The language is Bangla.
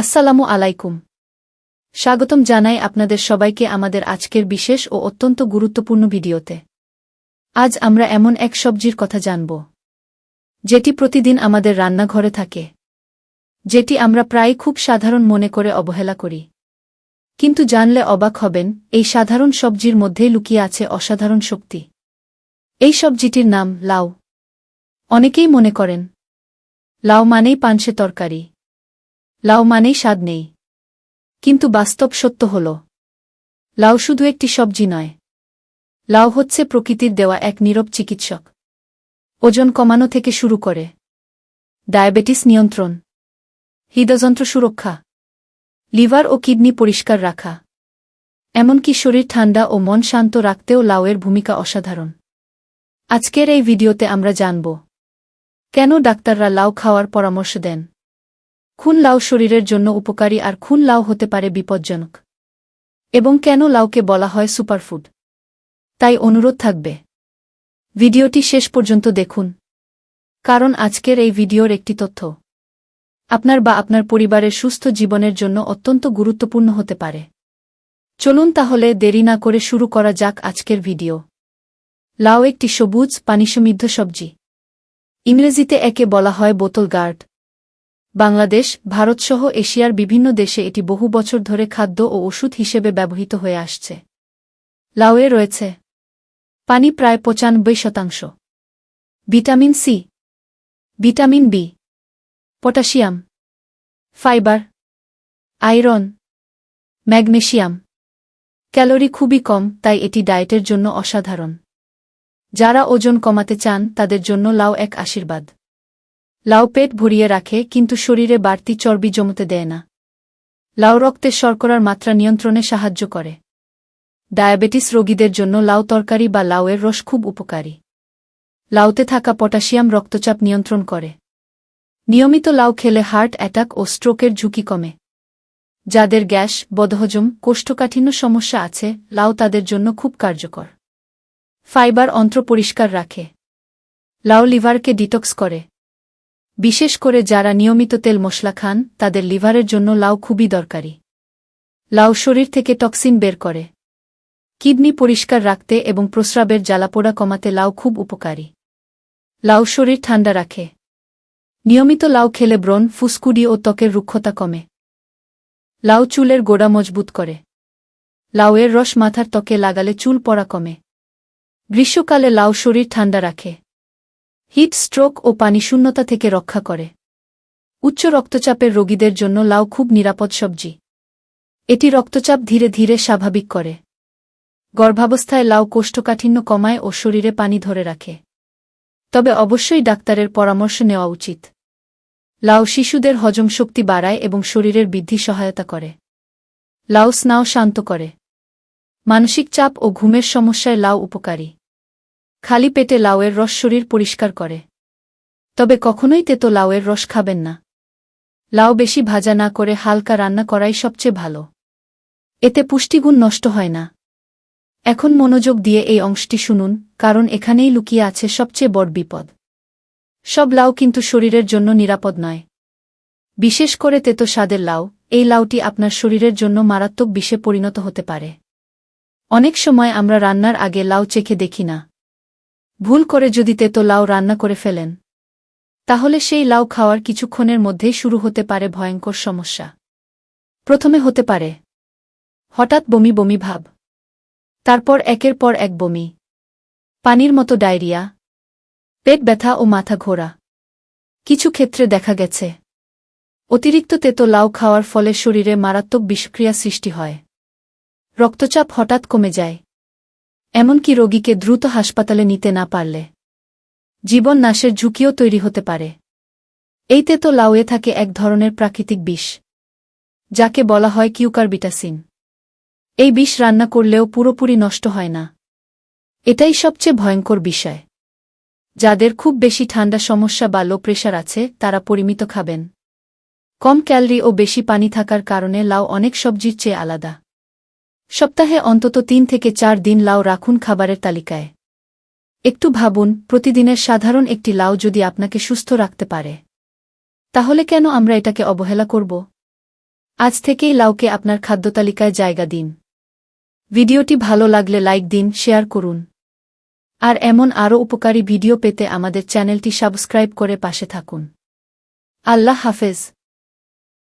আসসালামু আলাইকুম। স্বাগতম জানাই আপনাদের সবাইকে আমাদের আজকের বিশেষ ও অত্যন্ত গুরুত্বপূর্ণ ভিডিওতে। আজ আমরা এমন এক সবজির কথা জানব, যেটি প্রতিদিন আমাদের রান্নাঘরে থাকে, যেটি আমরা প্রায় খুব সাধারণ মনে করে অবহেলা করি। কিন্তু জানলে অবাক হবেন, এই সাধারণ সবজির মধ্যেই লুকিয়ে আছে অসাধারণ শক্তি। এই সবজিটির নাম লাউ। অনেকেই মনে করেন, লাউ মানেই পানসে তরকারি। লাউ মানেই স্বাদ নেই। কিন্তু বাস্তব সত্য হল লাউ শুধু একটি সবজি নয়। লাউ হচ্ছে প্রকৃতির দেওয়া এক নীরব চিকিৎসক। ওজন কমানো থেকে শুরু করে। ডায়াবেটিস নিয়ন্ত্রণ। হৃদযন্ত্র সুরক্ষা। লিভার ও কিডনি পরিষ্কার রাখা। এমনকি শরীর ঠান্ডা ও মন শান্ত রাখতেও লাউয়ের ভূমিকা অসাধারণ। আজকের এই ভিডিওতে আমরা জানব, কেন ডাক্তাররা লাউ খাওয়ার পরামর্শ দেন? খুন লাউ শরীরের জন্য উপকারী আর খুন লাউ হতে পারে বিপজ্জনক। এবং কেন লাউকে বলা হয় সুপারফুড? তাই অনুরোধ থাকবে। ভিডিওটি শেষ পর্যন্ত দেখুন। কারণ আজকের এই ভিডিওর একটি তথ্য। আপনার বা আপনার পরিবারের সুস্থ জীবনের জন্য অত্যন্ত গুরুত্বপূর্ণ হতে পারে। চলুন তাহলে দেরি না করে শুরু করা যাক আজকের ভিডিও। লাউ একটি সবুজ পানিসমৃদ্ধ সবজি। ইংরেজিতে একে বলা হয় বোতল গার্ড। বাংলাদেশ, ভারতসহ এশিয়ার বিভিন্ন দেশে এটি বহু বছর ধরে খাদ্য ও ওষুধ হিসেবে ব্যবহৃত হয়ে আসছে। লাউয়ে রয়েছে। পানি প্রায় পঁচানব্বই শতাংশ। Vitamin C. Vitamin B. Potassium. Fibre. Iron. Magnesium. Calorie খুবই কম, তাই এটি ডায়েটের জন্য অসাধারণ। যারা ওজন কমাতে চান, তাদের জন্য লাউ এক আশীর্বাদ। লাউ পেট ভরিয়ে রাখে, কিন্তু শরীরে বাড়তি চর্বি জমতে দেয় না। লাউ রক্তে শর্করার মাত্রা নিয়ন্ত্রণে সাহায্য করে। ডায়াবেটিস রোগীদের জন্য লাউ তরকারি বা লাউয়ের রস খুব উপকারী। লাউতে থাকা পটাশিয়াম রক্তচাপ নিয়ন্ত্রণ করে। নিয়মিত লাউ খেলে হার্ট অ্যাটাক ও স্ট্রোকের ঝুঁকি কমে। যাদের গ্যাস, বদহজম, কোষ্ঠকাঠিন্য সমস্যা আছে, লাউ তাদের জন্য খুব কার্যকর। ফাইবার অন্ত্র পরিষ্কার রাখে। লাউ লিভারকে ডিটক্স করে। বিশেষ করে যারা নিয়মিত তেল মশলা খান, তাদের লিভারের জন্য লাউ খুবই দরকারি। লাউ শরীর থেকে টক্সিন বের করে। কিডনি পরিষ্কার রাখতে এবং প্রস্রাবের জ্বালাপোড়া কমাতে লাউ খুব উপকারী। লাউ শরীর ঠান্ডা রাখে। নিয়মিত লাউ খেলে ব্রণ, ফুসকুডি ও ত্বকের রুক্ষতা কমে। লাউ চুলের গোড়া মজবুত করে। লাউয়ের রস মাথার ত্বকে লাগালে চুল পড়া কমে। গ্রীষ্মকালে লাউ শরীর ঠান্ডা রাখে। হিট স্ট্রোক ও পানিশূন্যতা থেকে রক্ষা করে। উচ্চ রক্তচাপের রোগীদের জন্য লাউ খুব নিরাপদ সবজি। এটি রক্তচাপ ধীরে ধীরে স্বাভাবিক করে। গর্ভাবস্থায় লাউ কোষ্ঠকাঠিন্য কমায় ও শরীরে পানি ধরে রাখে। তবে অবশ্যই ডাক্তারের পরামর্শ নেওয়া উচিত। লাউ শিশুদের হজম শক্তি বাড়ায় এবং শরীরের বৃদ্ধি সহায়তা করে। লাউ স্নাও শান্ত করে। মানসিক চাপ ও ঘুমের সমস্যায় লাউ উপকারী। খালি পেটে লাউয়ের রস শরীর পরিষ্কার করে। তবে কখনোই তেতো লাউয়ের রস খাবেন না। লাউ বেশি ভাজা না করে হালকা রান্না করাই সবচেয়ে ভালো। এতে পুষ্টিগুণ নষ্ট হয় না। এখন মনোযোগ দিয়ে এই অংশটি শুনুন, কারণ এখানেই লুকিয়ে আছে সবচেয়ে বড় বিপদ। সব লাউ কিন্তু শরীরের জন্য নিরাপদ নয়। বিশেষ করে তেতো স্বাদের লাউ, এই লাউটি আপনার শরীরের জন্য মারাত্মক বিষে পরিণত হতে পারে। অনেক সময় আমরা রান্নার আগে লাউ চেখে দেখি না। ভুল করে যদি তেতো লাউ রান্না করে ফেলেন। তাহলে সেই লাউ খাওয়ার কিছুক্ষণের মধ্যেই শুরু হতে পারে ভয়ঙ্কর সমস্যা। প্রথমে হতে পারে। হঠাৎ বমি বমি ভাব। তারপর একের পর এক বমি। পানির মতো ডায়রিয়া। পেট ব্যথা ও মাথা ঘোরা। কিছু ক্ষেত্রে দেখা গেছে। অতিরিক্ত তেতো লাউ খাওয়ার ফলে শরীরে মারাত্মক বিষক্রিয়া সৃষ্টি হয়। রক্তচাপ হঠাৎ কমে যায়। এমনকি রোগীকে দ্রুত হাসপাতালে নিতে না পারলে। জীবন নাশের ঝুঁকিও তৈরি হতে পারে। এই তেতো লাউয়ে থাকে এক ধরনের প্রাকৃতিক বিষ, যাকে বলা হয় কিউকারবিটাসিন। এই বিষ রান্না করলেও পুরোপুরি নষ্ট হয় না। এটাই সবচেয়ে ভয়ঙ্কর বিষয়। যাদের খুব বেশি ঠান্ডা সমস্যা বা লো প্রেশার আছে, তারা পরিমিত খাবেন। কম ক্যালরি ও বেশি পানি থাকার কারণে লাউ অনেক সবজির চেয়ে আলাদা। সপ্তাহে অন্তত তিন থেকে চার দিন লাউ রাখুন খাবারের তালিকায়। একটু ভাবুন, প্রতিদিনের সাধারণ একটি লাউ যদি আপনাকে সুস্থ রাখতে পারে। তাহলে কেন আমরা এটাকে অবহেলা করব? আজ থেকেই লাউকে আপনার খাদ্যতালিকায় জায়গা দিন। ভিডিওটি ভালো লাগলে লাইক দিন, শেয়ার করুন। আর এমন আরও উপকারী ভিডিও পেতে আমাদের চ্যানেলটি সাবস্ক্রাইব করে পাশে থাকুন। আল্লাহ হাফেজ।